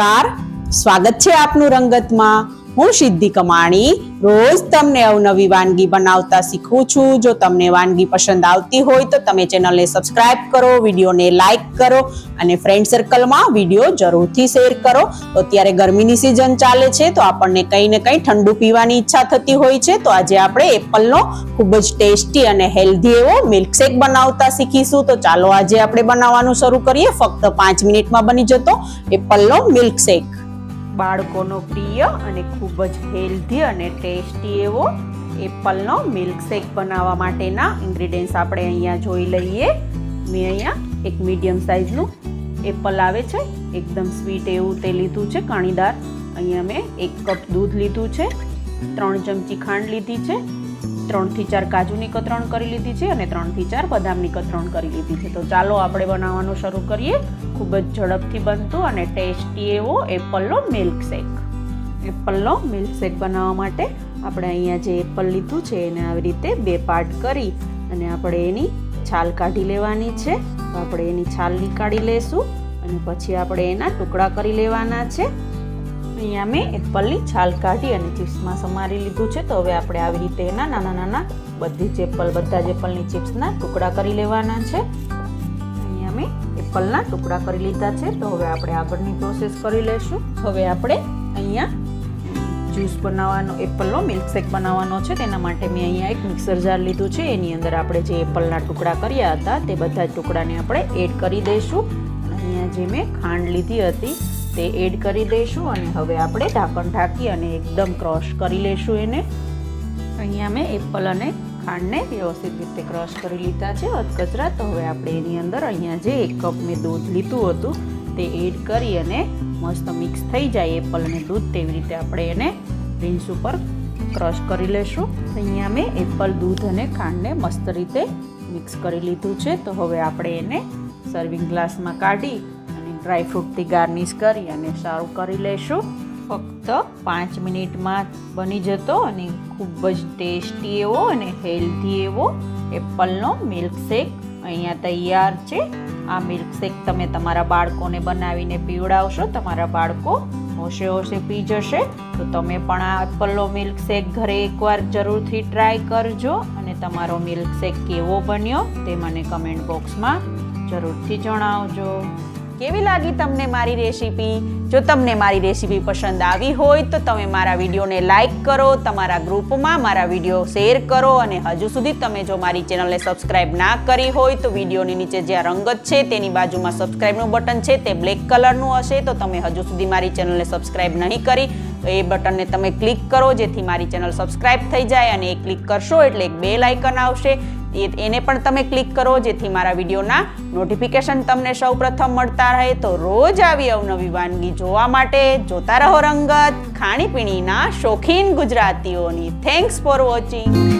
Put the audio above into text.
નમસ્કાર. સ્વાગત છે આપનું રંગતમાં. હું સિદ્ધિ કમાણી. રોજ તમને અવનવી વાનગી બનાવતા શીખું છું. જો તમને વાનગી પસંદ આવતી હોય તો તમે ચેનલને સબસ્ક્રાઇબ કરો, વિડીયોને લાઇક કરો અને ફ્રેન્ડ સર્કલમાં વીડિયો જરૂરથી શેર કરો. તો અત્યારે ગરમીની સિઝન ચાલે છે તો આપણને કંઈ ને કંઈ ઠંડુ પીવાની ઈચ્છા થતી હોય છે. તો આજે આપણે એપલનો ખૂબ જ ટેસ્ટી અને હેલ્ધી એવો મિલ્કશેક બનાવતા શીખીશું. તો ચાલો આજે આપણે બનાવવાનું શરૂ કરીએ. ફક્ત પાંચ મિનિટમાં બની જતો એપલનો મિલ્કશેક. બાળકોનો પ્રિય અને ખૂબ જ હેલ્ધી અને ટેસ્ટી એવો એપલનો મિલ્કશેક બનાવવા માટેના ઇન્ગ્રીડિયન્ટ્સ આપણે અહીંયા જોઈ લઈએ. મેં અહીંયા એક મીડિયમ સાઇઝનું એપલ આવે છે, એકદમ સ્વીટ એવું તે લીધું છે, કાણીદાર. અહીંયા મેં એક કપ દૂધ લીધું છે, ત્રણ ચમચી ખાંડ લીધી છે ત્રણથી ચાર કાજુની કતરણ કરી લીધી છે અને ત્રણથી ચાર બદામની કતરણ કરી લીધી છે. તો ચાલો આપણે બનાવવાનું શરૂ કરીએ. ખૂબ જ ઝડપથી બનતું અને ટેસ્ટી એવો એપલનો મિલ્કશેક. એપલનો મિલ્કશેક બનાવવા માટે આપણે અહીંયા જે એપલ લીધું છે એને આવી રીતે બે પાર્ટ કરી અને આપણે એની છાલ કાઢી લેવાની છે. તો આપણે એની છાલ નીકાળી લેશું અને પછી આપણે એના ટુકડા કરી લેવાના છે. અહીંયા મેં એપલની છાલ કાઢી અને ચિપ્સમાં સમારી લીધું છે. તો હવે આપણે આવી રીતે એના નાના નાના બધી જ એપલ, બધા જ એપલની ચિપ્સના ટુકડા કરી લેવાના છે. અહીંયા મેં એપલના ટુકડા કરી લીધા છે. તો હવે આપણે આગળની પ્રોસેસ કરી લઈશું હવે આપણે અહીંયા જ્યુસ બનાવવાનો, એપલનો મિલ્કશેક બનાવવાનો છે. તેના માટે મેં અહીંયા એક મિક્સર જાર લીધું છે. એની અંદર આપણે જે એપલના ટુકડા કર્યા હતા, તે બધા જ ટુકડાને આપણે એડ કરી દઈશું. અહીંયા જે મેં ખાંડ લીધી હતી તે એડ કરી દઈશું અને હવે આપણે ઢાંકણ ઢાંકી અને એકદમ ક્રશ કરી લઈશું એને. અહીંયા મેં એપલ અને ખાંડને વ્યવસ્થિત રીતે ક્રશ કરી લીધા છે અધકચરા. તો હવે આપણે એની અંદર અહીંયા જે એક કપ મેં દૂધ લીધું હતું તે એડ કરી અને મસ્ત મિક્સ થઈ જાય એપલ અને દૂધ તેવી રીતે આપણે એને રિન્સ ઉપર ક્રશ કરી લેશું. અહીંયા મેં એપલ, દૂધ અને ખાંડને મસ્ત રીતે મિક્સ કરી લીધું છે. તો હવે આપણે એને સર્વિંગ ગ્લાસમાં કાઢી ડ્રાય ફ્રૂટથી ગાર્નિશ કરી અને સારું કરી લઈશું ફક્ત પાંચ મિનિટમાં બની જતો અને ખૂબ જ ટેસ્ટી એવો અને હેલ્ધી એવો એપલનો મિલ્કશેક અહીંયા તૈયાર છે. આ મિલ્કશેક તમે તમારા બાળકોને બનાવીને પીવડાવશો, તમારા બાળકો હોશે હોશે પી જશે. તો તમે પણ આ એપલનો મિલ્કશેક ઘરે એકવાર જરૂરથી ટ્રાય કરજો અને તમારો મિલ્કશેક કેવો બન્યો તે મને કમેન્ટ બોક્સમાં જરૂરથી જણાવજો. કેવી લાગી તમને મારી રેસીપી? જો તમને મારી રેસીપી પસંદ આવી હોય તો તમે મારા વિડીયોને લાઇક કરો, તમારા ગ્રુપમાં મારા વીડિયો શેર કરો અને હજુ સુધી તમે જો મારી ચેનલને સબસ્ક્રાઇબ ના કરી હોય તો વિડીયોની નીચે જ્યાં રંગત છે તેની બાજુમાં સબસ્ક્રાઇબનું બટન છે તે બ્લેક કલરનું હશે. તો તમે હજુ સુધી મારી ચેનલને સબસ્ક્રાઇબ નહીં કરી તો એ બટનને તમે ક્લિક કરો, જેથી મારી ચેનલ સબસ્ક્રાઇબ થઈ જાય અને એ ક્લિક કરશો એટલે એક બે લાઇકન આવશે. એને પણ તમે ક્લિક કરો, જેથી મારા વિડીયોના નોટિફિકેશન તમને સૌ મળતા રહે. તો રોજ આવી અવનવી વાનગી જોવા માટે જોતા રહો રંગત ખાણીપીણીના શોખીન ગુજરાતીઓની. Thanks for watching